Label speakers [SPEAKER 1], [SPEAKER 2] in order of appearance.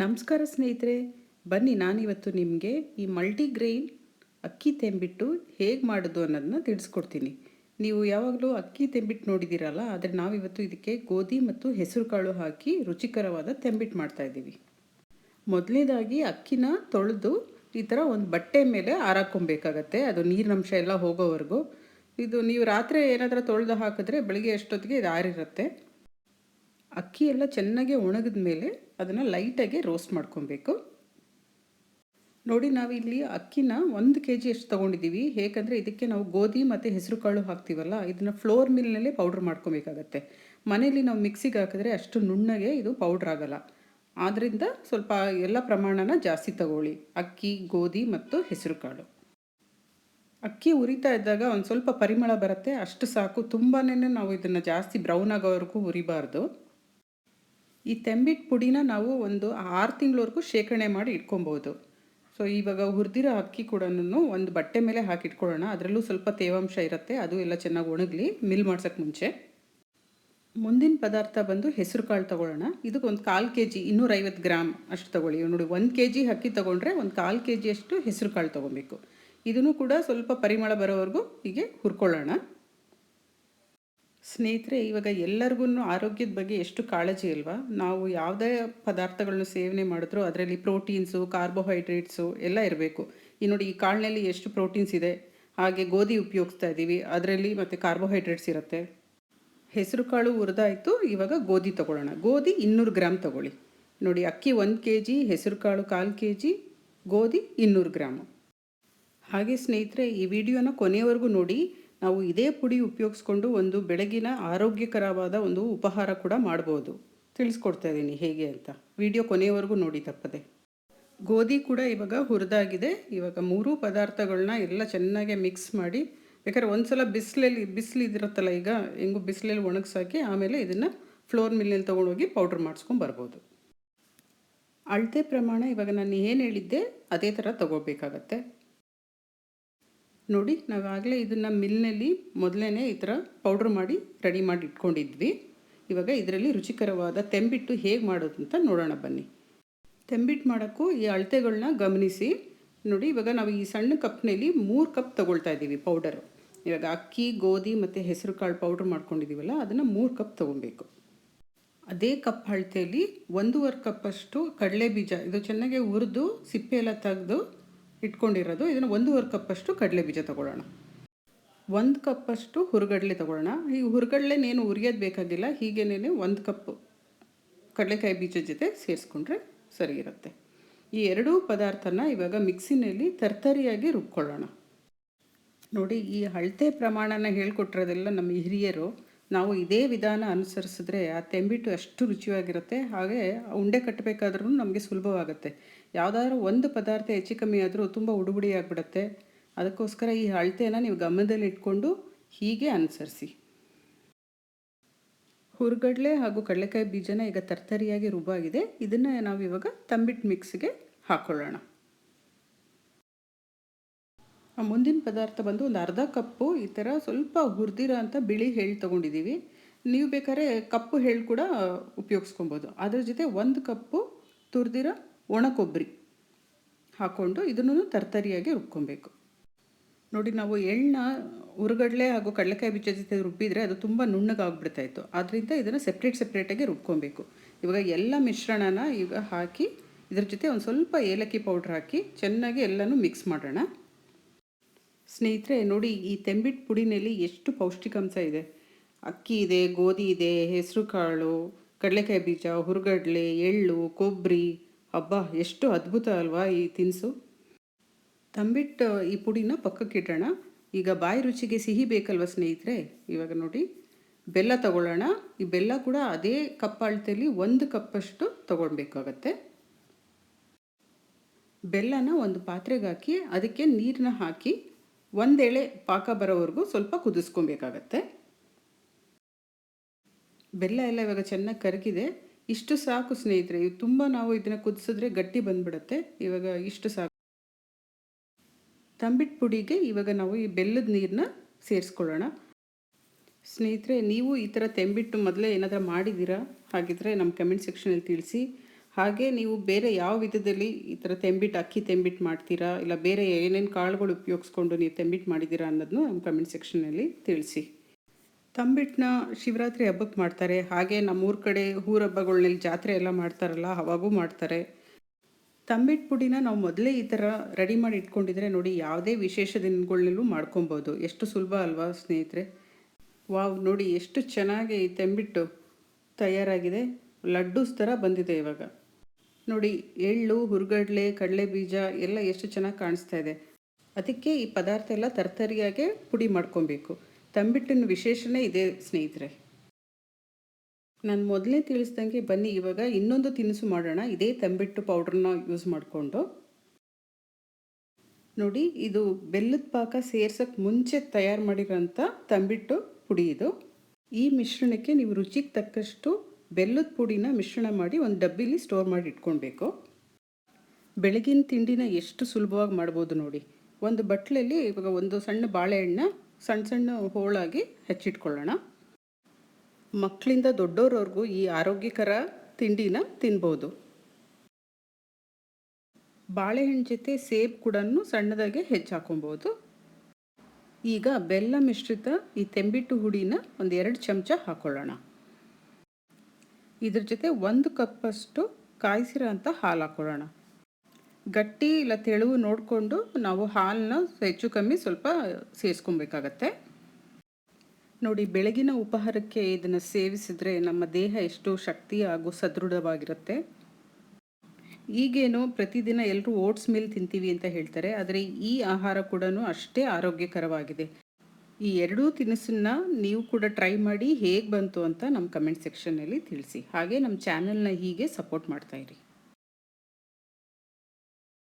[SPEAKER 1] ನಮಸ್ಕಾರ ಸ್ನೇಹಿತರೆ, ಬನ್ನಿ ನಾನಿವತ್ತು ನಿಮಗೆ ಈ ಮಲ್ಟಿಗ್ರೈನ್ ಅಕ್ಕಿ ತೆಂಬಿಟ್ಟು ಹೇಗೆ ಮಾಡೋದು ಅನ್ನೋದನ್ನ ತಿಳಿಸ್ಕೊಡ್ತೀನಿ. ನೀವು ಯಾವಾಗಲೂ ಅಕ್ಕಿ ತೆಂಬಿಟ್ಟು ನೋಡಿದ್ದೀರಲ್ಲ ಆದರೆ ನಾವಿವತ್ತು ಇದಕ್ಕೆ ಗೋಧಿ ಮತ್ತು ಹೆಸರು ಕಾಳು ಹಾಕಿ ರುಚಿಕರವಾದ ತೆಂಬಿಟ್ಟು ಮಾಡ್ತಾಯಿದ್ದೀವಿ ಮೊದಲನೇದಾಗಿ ಅಕ್ಕಿನ ತೊಳೆದು ಈ ಥರ ಒಂದು ಬಟ್ಟೆ ಮೇಲೆ ಆರಾಕೊಬೇಕಾಗತ್ತೆ ಅದು ನೀರಿನಂಶ ಎಲ್ಲ ಹೋಗೋವರೆಗೂ. ಇದು ನೀವು ರಾತ್ರಿ ಏನಾದರೂ ತೊಳೆದು ಹಾಕಿದ್ರೆ ಬೆಳಿಗ್ಗೆ ಅಷ್ಟೊತ್ತಿಗೆ ಇದು ಆರಿರುತ್ತೆ. ಅಕ್ಕಿ ಎಲ್ಲ ಚೆನ್ನಾಗಿ ಒಣಗಿದ ಮೇಲೆ ಅದನ್ನು ಲೈಟಾಗಿ ರೋಸ್ಟ್ ಮಾಡ್ಕೊಬೇಕು. ನೋಡಿ ನಾವಿಲ್ಲಿ ಅಕ್ಕಿನ ಒಂದು ಕೆ ಜಿ ಅಷ್ಟು ತೊಗೊಂಡಿದ್ದೀವಿ. ಹೇಗೆಂದರೆ ಇದಕ್ಕೆ ನಾವು ಗೋಧಿ ಮತ್ತು ಹೆಸರು ಕಾಳು ಹಾಕ್ತೀವಲ್ಲ, ಇದನ್ನು ಫ್ಲೋರ್ ಮಿಲ್ನಲ್ಲೇ ಪೌಡ್ರ್ ಮಾಡ್ಕೊಬೇಕಾಗತ್ತೆ. ಮನೇಲಿ ನಾವು ಮಿಕ್ಸಿಗೆ ಹಾಕಿದ್ರೆ ಅಷ್ಟು ನುಣ್ಣಗೆ ಇದು ಪೌಡ್ರ್ ಆಗಲ್ಲ. ಆದ್ದರಿಂದ ಸ್ವಲ್ಪ ಎಲ್ಲ ಪ್ರಮಾಣನ ಜಾಸ್ತಿ ತಗೊಳ್ಳಿ. ಅಕ್ಕಿ, ಗೋಧಿ ಮತ್ತು ಹೆಸರು ಕಾಳು. ಅಕ್ಕಿ ಉರಿತಾ ಇದ್ದಾಗ ಒಂದು ಸ್ವಲ್ಪ ಪರಿಮಳ ಬರುತ್ತೆ. ಅಷ್ಟು ಸಾಕು. ತುಂಬಾ ನಾವು ಇದನ್ನು ಜಾಸ್ತಿ ಬ್ರೌನ್ ಆಗೋವರೆಗೂ ಉರಿಬಾರ್ದು. ಈ ತೆಂಬಿಟ್ಟು ಪುಡಿನ ನಾವು ಒಂದು ಆರು ತಿಂಗಳವರೆಗೂ ಶೇಖರಣೆ ಮಾಡಿ ಇಟ್ಕೊಬೋದು. ಸೊ ಇವಾಗ ಹುರಿದಿರೋ ಅಕ್ಕಿ ಕೂಡ ಒಂದು ಬಟ್ಟೆ ಮೇಲೆ ಹಾಕಿ ಇಟ್ಕೊಳ್ಳೋಣ. ಅದರಲ್ಲೂ ಸ್ವಲ್ಪ ತೇವಾಂಶ ಇರುತ್ತೆ, ಅದು ಎಲ್ಲ ಚೆನ್ನಾಗಿ ಒಣಗಲಿ, ಮಿಲ್ ಮಾಡ್ಸೋಕ್ಕೆ ಮುಂಚೆ. ಮುಂದಿನ ಪದಾರ್ಥ ಬಂದು ಹೆಸರು ಕಾಳು ತೊಗೊಳ್ಳೋಣ. ಇದಕ್ಕೆ ಒಂದು ಕಾಲು ಕೆ ಜಿ ಇನ್ನೂರೈವತ್ತು ಗ್ರಾಮ್ ಅಷ್ಟು ತೊಗೊಳ್ಳಿ. ನೋಡಿ, ಒಂದು ಕೆ ಜಿ ಅಕ್ಕಿ ತೊಗೊಂಡ್ರೆ ಒಂದು ಕಾಲು ಕೆ ಜಿಯಷ್ಟು ಹೆಸರು ಕಾಳು ತೊಗೊಬೇಕು. ಇದನ್ನು ಕೂಡ ಸ್ವಲ್ಪ ಪರಿಮಳ ಬರೋವರೆಗೂ ಹೀಗೆ ಹುರ್ಕೊಳ್ಳೋಣ. ಸ್ನೇಹಿತರೆ, ಇವಾಗ ಎಲ್ಲರಿಗೂ ಆರೋಗ್ಯದ ಬಗ್ಗೆ ಎಷ್ಟು ಕಾಳಜಿ ಅಲ್ವಾ ನಾವು ಯಾವುದೇ ಪದಾರ್ಥಗಳನ್ನ ಸೇವನೆ ಮಾಡಿದ್ರೂ ಅದರಲ್ಲಿ ಪ್ರೋಟೀನ್ಸು, ಕಾರ್ಬೋಹೈಡ್ರೇಟ್ಸು ಎಲ್ಲ ಇರಬೇಕು. ಈ ನೋಡಿ ಈ ಕಾಳಿನಲ್ಲಿ ಎಷ್ಟು ಪ್ರೋಟೀನ್ಸ್ ಇದೆ, ಹಾಗೆ ಗೋಧಿ ಉಪಯೋಗಿಸ್ತಾ ಇದ್ದೀವಿ, ಅದರಲ್ಲಿ ಮತ್ತು ಕಾರ್ಬೋಹೈಡ್ರೇಟ್ಸ್ ಇರುತ್ತೆ. ಹೆಸರು ಕಾಳು ಹುರಿದಾಯಿತು ಇವಾಗ ಗೋಧಿ ತೊಗೊಳ್ಳೋಣ. ಗೋಧಿ ಇನ್ನೂರು ಗ್ರಾಮ್ ತೊಗೊಳ್ಳಿ. ನೋಡಿ, ಅಕ್ಕಿ ಒಂದು ಕೆ ಜಿ ಹೆಸರು ಕಾಳು ಕಾಲು ಕೆ ಜಿ ಗೋಧಿ ಇನ್ನೂರು ಗ್ರಾಮು. ಹಾಗೆ ಸ್ನೇಹಿತರೆ, ಈ ವಿಡಿಯೋನ ಕೊನೆಯವರೆಗೂ ನೋಡಿ ನಾವು ಇದೇ ಪುಡಿ ಉಪಯೋಗಿಸ್ಕೊಂಡು ಒಂದು ಬೆಳಗಿನ ಆರೋಗ್ಯಕರವಾದ ಒಂದು ಉಪಹಾರ ಕೂಡ ಮಾಡ್ಬೋದು. ತಿಳಿಸ್ಕೊಡ್ತಾ ಇದ್ದೀನಿ ಹೇಗೆ ಅಂತ. ವಿಡಿಯೋ ಕೊನೆಯವರೆಗೂ ನೋಡಿ ತಪ್ಪದೆ. ಗೋಧಿ ಕೂಡ ಇವಾಗ ಹುರಿದಾಗಿದೆ. ಇವಾಗ ಮೂರೂ ಪದಾರ್ಥಗಳನ್ನ ಎಲ್ಲ ಚೆನ್ನಾಗಿ ಮಿಕ್ಸ್ ಮಾಡಿ, ಬೇಕಾದ್ರೆ ಒಂದು ಸಲ ಬಿಸಿಲಲ್ಲಿ ಬಿಸಿಲಿದಿರುತ್ತಲ್ಲ ಈಗ, ಹೆಂಗು ಬಿಸಿಲಲ್ಲಿ ಒಣಗಿಸಾಕಿ ಆಮೇಲೆ ಇದನ್ನು ಫ್ಲೋರ್ ಮಿಲ್ನಲ್ಲಿ ತೊಗೊಂಡೋಗಿ ಪೌಡ್ರ್ ಮಾಡಿಸ್ಕೊಂಡು ಬರ್ಬೋದು. ಅಳತೆ ಪ್ರಮಾಣ ಇವಾಗ ನಾನು ಏನು ಹೇಳಿದ್ದೆ, ಅದೇ ಥರ ತೊಗೋಬೇಕಾಗತ್ತೆ. ನೋಡಿ, ನಾವಾಗಲೇ ಇದನ್ನು ಮಿಲ್ನಲ್ಲಿ ಮೊದಲೇ ಈ ಥರ ಪೌಡ್ರ್ ಮಾಡಿ ರೆಡಿ ಮಾಡಿ ಇಟ್ಕೊಂಡಿದ್ವಿ. ಇವಾಗ ಇದರಲ್ಲಿ ರುಚಿಕರವಾದ ತೆಂಬಿಟ್ಟು ಹೇಗೆ ಮಾಡೋದು ಅಂತ ನೋಡೋಣ ಬನ್ನಿ. ತೆಂಬಿಟ್ಟು ಮಾಡೋಕ್ಕೂ ಈ ಅಳತೆಗಳನ್ನ ಗಮನಿಸಿ. ನೋಡಿ, ಇವಾಗ ನಾವು ಈ ಸಣ್ಣ ಕಪ್ನಲ್ಲಿ ಮೂರು ಕಪ್ ತೊಗೊಳ್ತಾ ಇದ್ದೀವಿ ಪೌಡರು. ಇವಾಗ ಅಕ್ಕಿ, ಗೋಧಿ ಮತ್ತು ಹೆಸರು ಕಾಳು ಪೌಡ್ರ್ ಮಾಡ್ಕೊಂಡಿದ್ದೀವಲ್ಲ ಅದನ್ನು ಮೂರು ಕಪ್ ತೊಗೊಬೇಕು ಅದೇ ಕಪ್ ಅಳತೆಯಲ್ಲಿ ಒಂದೂವರೆ ಕಪ್ಪಷ್ಟು ಕಡಲೆ ಬೀಜ ಇದು ಚೆನ್ನಾಗಿ ಹುರಿದು ಸಿಪ್ಪೆ ಎಲ್ಲ ತೆಗೆದು ಇಟ್ಕೊಂಡಿರೋದು. ಇದನ್ನು ಒಂದೂವರೆ ಕಪ್ಪಷ್ಟು ಕಡಲೆ ಬೀಜ ತೊಗೊಳ್ಳೋಣ. ಒಂದು ಕಪ್ಪಷ್ಟು ಹುರುಗಡಲೆ ತೊಗೊಳ್ಳೋಣ. ಈ ಹುರುಗಡಲೆನೇನು ಉರಿಯೋದು ಬೇಕಾಗಿಲ್ಲ. ಹೀಗೇನೇ ಒಂದು ಕಪ್ ಕಡಲೆಕಾಯಿ ಬೀಜ ಜೊತೆ ಸೇರಿಸ್ಕೊಂಡ್ರೆ ಸರಿ ಇರುತ್ತೆ. ಈ ಎರಡೂ ಪದಾರ್ಥನ ಇವಾಗ ಮಿಕ್ಸಿನಲ್ಲಿ ತರ್ತರಿಯಾಗಿ ರುಬ್ಕೊಳ್ಳೋಣ. ನೋಡಿ, ಈ ಅಳತೆ ಪ್ರಮಾಣನ ಹೇಳ್ಕೊಟ್ಟಿರೋದೆಲ್ಲ ನಮ್ಮ ಹಿರಿಯರು ನಾವು ಇದೇ ವಿಧಾನ ಅನುಸರಿಸಿದ್ರೆ ಆ ತೆಂಬಿಟ್ಟು ಅಷ್ಟು ರುಚಿಯಾಗಿರುತ್ತೆ. ಹಾಗೆ ಉಂಡೆ ಕಟ್ಟಬೇಕಾದ್ರೂ ನಮಗೆ ಸುಲಭವಾಗುತ್ತೆ. ಯಾವುದಾದ್ರೂ ಒಂದು ಪದಾರ್ಥ ಹೆಚ್ಚು ಕಮ್ಮಿ ಆದರೂ ತುಂಬ ಉಡುಬುಡಿ ಆಗಿಬಿಡುತ್ತೆ. ಅದಕ್ಕೋಸ್ಕರ ಈ ಅಳತೆನ ನೀವು ಗಮನದಲ್ಲಿ ಇಟ್ಕೊಂಡು ಹೀಗೆ ಅನುಸರಿಸಿ. ಹುರ್ಗಡ್ಲೆ ಹಾಗೂ ಕಡಲೆಕಾಯಿ ಬೀಜನ ಈಗ ತರ್ತರಿಯಾಗಿ ರುಬ್ಬಾಗಿದೆ. ಇದನ್ನು ನಾವು ಇವಾಗ ತಂಬಿಟ್ಟು ಮಿಕ್ಸ್ಗೆ ಹಾಕ್ಕೊಳ್ಳೋಣ ಮುಂದಿನ ಪದಾರ್ಥ ಬಂದು ಒಂದು ಅರ್ಧ ಕಪ್ಪು, ಈ ಥರ ಸ್ವಲ್ಪ ಹುರಿದಿರೋ ಅಂಥ ಬಿಳಿ ಹೇಳಿ ತೊಗೊಂಡಿದ್ದೀವಿ. ನೀವು ಬೇಕಾದ್ರೆ ಕಪ್ಪು ಹೇಳಿ ಕೂಡ ಉಪಯೋಗಿಸ್ಕೊಬೋದು. ಅದ್ರ ಜೊತೆ ಒಂದು ಕಪ್ಪು ತುರಿದಿರೋ ಒಣ ಕೊಬ್ಬರಿ ಹಾಕ್ಕೊಂಡು ಇದನ್ನು ತರ್ತರಿಯಾಗಿ ರುಬ್ಕೊಬೇಕು. ನೋಡಿ, ನಾವು ಎಳ್ಳನ್ನ ಉರುಗಡ್ಲೆ ಹಾಗೂ ಕಡಲೆಕಾಯಿ ಬೀಜ ಜೊತೆ ರುಬ್ಬಿದರೆ ಅದು ತುಂಬ ನುಣ್ಣಗಾಗ್ಬಿಡ್ತಾ ಇತ್ತು. ಆದ್ದರಿಂದ ಇದನ್ನು ಸೆಪ್ರೇಟ್ ಸೆಪ್ರೇಟಾಗಿ ರುಬ್ಕೊಬೇಕು. ಇವಾಗ ಎಲ್ಲ ಮಿಶ್ರಣನ ಈಗ ಹಾಕಿ ಇದ್ರ ಜೊತೆ ಒಂದು ಸ್ವಲ್ಪ ಏಲಕ್ಕಿ ಪೌಡ್ರ್ ಹಾಕಿ ಚೆನ್ನಾಗಿ ಎಲ್ಲನೂ ಮಿಕ್ಸ್ ಮಾಡೋಣ. ಸ್ನೇಹಿತರೆ, ನೋಡಿ ಈ ತೆಂಬಿಟ್ಟು ಪುಡಿನಲ್ಲಿ ಎಷ್ಟು ಪೌಷ್ಟಿಕಾಂಶ ಇದೆ. ಅಕ್ಕಿ ಇದೆ, ಗೋಧಿ ಇದೆ, ಹೆಸರು ಕಾಳು, ಕಡಲೆಕಾಯಿ ಬೀಜ, ಹುರುಗಡ್ಲೆ, ಎಳ್ಳು ಕೊಬ್ಬರಿ ಹಬ್ಬ ಎಷ್ಟು ಅದ್ಭುತ ಅಲ್ವಾ ಈ ತಿನಿಸು. ತಂಬಿಟ್ಟು ಈ ಪುಡಿನ ಪಕ್ಕಕ್ಕಿಡೋಣ ಈಗ ಬಾಯಿ ರುಚಿಗೆ ಸಿಹಿ ಬೇಕಲ್ವ ಸ್ನೇಹಿತರೆ? ಇವಾಗ ನೋಡಿ. ಬೆಲ್ಲ ತಗೊಳ್ಳೋಣ. ಈ ಬೆಲ್ಲ ಕೂಡ ಅದೇ ಕಪ್ ಅಳತೆಯಲ್ಲಿ ಒಂದು ಕಪ್ಪಷ್ಟು ತೊಗೊಳ್ಬೇಕಾಗತ್ತೆ. ಬೆಲ್ಲನ ಒಂದು ಪಾತ್ರೆಗೆ ಹಾಕಿ, ಅದಕ್ಕೆ ನೀರನ್ನ ಹಾಕಿ ಒಂದೆಳೆ ಪಾಕ ಬರೋವರೆಗೂ ಸ್ವಲ್ಪ ಕುದಿಸ್ಕೊಬೇಕಾಗತ್ತೆ. ಬೆಲ್ಲ ಎಲ್ಲ ಇವಾಗ ಚೆನ್ನಾಗಿ ಕರಗಿದೆ. ಇಷ್ಟು ಸಾಕು ಸ್ನೇಹಿತರೆ, ಇವು ತುಂಬ ನಾವು ಇದನ್ನು ಕುದಿಸಿದ್ರೆ ಗಟ್ಟಿ ಬಂದ್ಬಿಡುತ್ತೆ. ಇವಾಗ ಇಷ್ಟು ಸಾಕು. ತಂಬಿಟ್ಟು ಪುಡಿಗೆ ಇವಾಗ ನಾವು ಈ ಬೆಲ್ಲದ ನೀರನ್ನ ಸೇರಿಸ್ಕೊಳ್ಳೋಣ. ಸ್ನೇಹಿತರೆ, ನೀವು ಈ ಥರ ತೆಂಬಿಟ್ಟು ಮೊದಲೇ ಏನಾದರೂ ಮಾಡಿದ್ದೀರಾ? ಹಾಗಿದ್ರೆ ನಮ್ಮ ಕಮೆಂಟ್ ಸೆಕ್ಷನಲ್ಲಿ ತಿಳಿಸಿ. ಹಾಗೆ ನೀವು ಬೇರೆ ಯಾವ ವಿಧದಲ್ಲಿ ಈ ಥರ ತೆಂಬಿಟ್ಟು ಅಕ್ಕಿ ತೆಂಬಿಟ್ಟು ಮಾಡ್ತೀರಾ? ಇಲ್ಲ ಬೇರೆ ಏನೇನು ಕಾಳುಗಳು ಉಪಯೋಗಿಸ್ಕೊಂಡು ನೀವು ತೆಂಬಿಟ್ಟು ಮಾಡಿದ್ದೀರಾ ಅನ್ನೋದನ್ನು ನಮ್ಮ ಕಮೆಂಟ್ ಸೆಕ್ಷನಲ್ಲಿ ತಿಳಿಸಿ. ತಂಬಿಟ್ಟನ್ನ ಶಿವರಾತ್ರಿ ಹಬ್ಬಕ್ಕೆ ಮಾಡ್ತಾರೆ. ಹಾಗೆ ನಮ್ಮೂರ ಕಡೆ ಊರ ಹಬ್ಬಗಳ್ನಲ್ಲಿ ಜಾತ್ರೆ ಎಲ್ಲ ಮಾಡ್ತಾರಲ್ಲ, ಅವಾಗೂ ಮಾಡ್ತಾರೆ. ತಂಬಿಟ್ಟು ಪುಡಿನ ನಾವು ಮೊದಲೇ ಈ ಥರ ರೆಡಿ ಮಾಡಿ ಇಟ್ಕೊಂಡಿದ್ರೆ ನೋಡಿ ಯಾವುದೇ ವಿಶೇಷ ದಿನಗಳಲ್ಲೂ ಮಾಡ್ಕೊಬೋದು. ಎಷ್ಟು ಸುಲಭ ಅಲ್ವಾ ಸ್ನೇಹಿತರೆ? ವಾವ್, ನೋಡಿ ಎಷ್ಟು ಚೆನ್ನಾಗಿ ಈ ತೆಂಬಿಟ್ಟು ತಯಾರಾಗಿದೆ. ಲಡ್ಡೂಸ್ ಥರ ಬಂದಿದೆ ಇವಾಗ. ನೋಡಿ, ಎಳ್ಳು, ಹುರ್ಗಡ್ಲೆ ಕಡಲೆ ಬೀಜ ಎಲ್ಲ ಎಷ್ಟು ಚೆನ್ನಾಗಿ ಕಾಣಿಸ್ತಾ ಇದೆ. ಅದಕ್ಕೆ ಈ ಪದಾರ್ಥ ಎಲ್ಲ ತರ್ತರಿಯಾಗೆ ಪುಡಿ ಮಾಡ್ಕೊಬೇಕು. ತಂಬಿಟ್ಟಿನ ವಿಶೇಷನೇ ಇದೆ, ಸ್ನೇಹಿತರೆ. ನಾನು ಮೊದಲೇ ತಿಳಿಸ್ದಂಗೆ ಬನ್ನಿ, ಇವಾಗ ಇನ್ನೊಂದು ತಿನಿಸು ಮಾಡೋಣ. ಇದೇ ತಂಬಿಟ್ಟು ಪೌಡ್ರನ್ನ ಯೂಸ್ ಮಾಡಿಕೊಂಡು. ನೋಡಿ, ಇದು ಬೆಲ್ಲದ ಪಾಕ ಸೇರ್ಸೋಕ್ಕೆ ಮುಂಚೆ ತಯಾರು ಮಾಡಿರೋಂಥ ತಂಬಿಟ್ಟು ಪುಡಿ ಇದು. ಈ ಮಿಶ್ರಣಕ್ಕೆ ನೀವು ರುಚಿಗೆ ತಕ್ಕಷ್ಟು ಬೆಲ್ಲದ ಪುಡಿನ ಮಿಶ್ರಣ ಮಾಡಿ ಒಂದು ಡಬ್ಬಿಲಿ ಸ್ಟೋರ್ ಮಾಡಿ ಇಟ್ಕೊಳ್ಬೇಕು. ಬೆಳಗಿನ ತಿಂಡಿನ ಎಷ್ಟು ಸುಲಭವಾಗಿ ಮಾಡ್ಬೋದು ನೋಡಿ. ಒಂದು ಬಟ್ಲಲ್ಲಿ ಇವಾಗ ಒಂದು ಸಣ್ಣ ಬಾಳೆಹಣ್ಣ ಸಣ್ಣ ಸಣ್ಣ ಹೋಳಾಗಿ ಹೆಚ್ಚಿಟ್ಕೊಳ್ಳೋಣ. ಮಕ್ಕಳಿಂದ ದೊಡ್ಡೋರವರೆಗೂ ಈ ಆರೋಗ್ಯಕರ ತಿಂಡಿನ ತಿನ್ಬೋದು. ಬಾಳೆಹಣ್ಣು ಜೊತೆ ಸೇಬ್ ಕೂಡ ಸಣ್ಣದಾಗೆ ಹೆಚ್ಚಾಕೊಬೋದು ಈಗ ಬೆಲ್ಲ ಮಿಶ್ರಿತ ಈ ತೆಂಬಿಟ್ಟು ಹುಡಿನ ಒಂದು ಎರಡು ಚಮಚ ಹಾಕೊಳ್ಳೋಣ. ಇದ್ರ ಜೊತೆ ಒಂದು ಕಪ್ಪಷ್ಟು ಕಾಯಿಸಿರೋ ಅಂತ ಹಾಲು ಹಾಕ್ಕೊಳ್ಳೋಣ. ಗಟ್ಟಿ ಇಲ್ಲ ತೆಳುವು ನೋಡಿಕೊಂಡು ನಾವು ಹಾಲನ್ನ ಹೆಚ್ಚು ಕಮ್ಮಿ ಸ್ವಲ್ಪ ಸೇರಿಸ್ಕೊಬೇಕಾಗತ್ತೆ. ನೋಡಿ, ಬೆಳಗಿನ ಉಪಹಾರಕ್ಕೆ ಇದನ್ನು ಸೇವಿಸಿದ್ರೆ ನಮ್ಮ ದೇಹ ಎಷ್ಟು ಶಕ್ತಿ ಹಾಗೂ ಸದೃಢವಾಗಿರುತ್ತೆ. ಈಗೇನು ಪ್ರತಿದಿನ ಎಲ್ಲರೂ ಓಟ್ಸ್ ಮಿಲ್ ತಿಂತೀವಿ ಅಂತ ಹೇಳ್ತಾರೆ, ಆದರೆ ಈ ಆಹಾರ ಕೂಡ ಅಷ್ಟೇ ಆರೋಗ್ಯಕರವಾಗಿದೆ. ಈ ಎರಡೂ ತಿನಿಸನ್ನ ನೀವು ಕೂಡ ಟ್ರೈ ಮಾಡಿ ಹೇಗೆ ಬಂತು ಅಂತ ನಮ್ಮ ಕಮೆಂಟ್ ಸೆಕ್ಷನ್ನಲ್ಲಿ ತಿಳಿಸಿ. ಹಾಗೆ ನಮ್ಮ ಚಾನಲ್ನ ಹೀಗೆ ಸಪೋರ್ಟ್ ಮಾಡ್ತಾಯಿರಿ